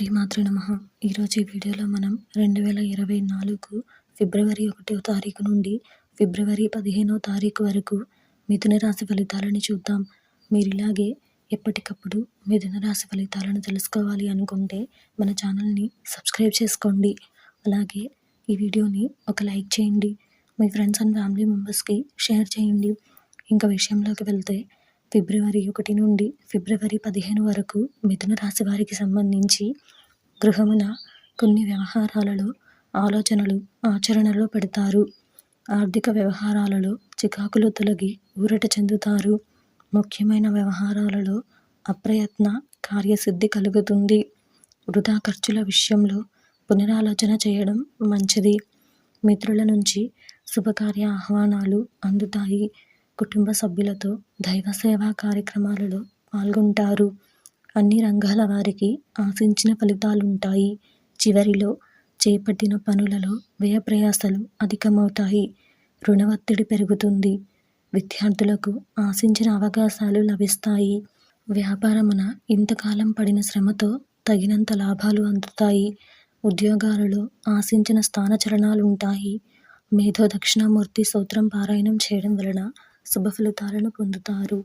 శ్రీమాతృ నమ. ఈరోజు ఈ వీడియోలో మనం రెండు వేల ఇరవై నాలుగు ఫిబ్రవరి ఒకటో తారీఖు నుండి ఫిబ్రవరి పదిహేనో తారీఖు వరకు మిథున రాశి ఫలితాలను చూద్దాం. మీరు ఇలాగే ఎప్పటికప్పుడు మిథున రాశి ఫలితాలను తెలుసుకోవాలి అనుకుంటే మన ఛానల్ని సబ్స్క్రైబ్ చేసుకోండి. అలాగే ఈ వీడియోని ఒక లైక్ చేయండి. మీ ఫ్రెండ్స్ అండ్ ఫ్యామిలీ మెంబర్స్కి షేర్ చేయండి. ఇంకా విషయంలోకి వెళ్తే ఫిబ్రవరి ఒకటి నుండి ఫిబ్రవరి పదిహేను వరకు మిథున రాశి వారికి సంబంధించి గృహమున కొన్ని వ్యవహారాలలో ఆలోచనలు ఆచరణలో పెడతారు. ఆర్థిక వ్యవహారాలలో చికాకులు తొలగి ఊరట చెందుతారు. ముఖ్యమైన వ్యవహారాలలో అప్రయత్న కార్యసిద్ధి కలుగుతుంది. వృధా ఖర్చుల విషయంలో పునరాలోచన చేయడం మంచిది. మిత్రుల నుంచి శుభకార్య ఆహ్వానాలు అందుతాయి. కుటుంబ సభ్యులతో దైవ సేవా కార్యక్రమాలలో పాల్గొంటారు. అన్ని రంగాల వారికి ఆశించిన ఫలితాలుంటాయి. చివరిలో చేపట్టిన పనులలో వ్యయ ప్రయాసలు అధికమవుతాయి. రుణ ఒత్తిడి పెరుగుతుంది. విద్యార్థులకు ఆశించిన అవకాశాలు లభిస్తాయి. వ్యాపారమున ఇంతకాలం పడిన శ్రమతో తగినంత లాభాలు అందుతాయి. ఉద్యోగాలలో ఆశించిన స్థానచలనాలు ఉంటాయి మేధో దక్షిణామూర్తి సూత్రం పారాయణం చేయడం వలన శుభ ఫలితాలను పొందుతారు.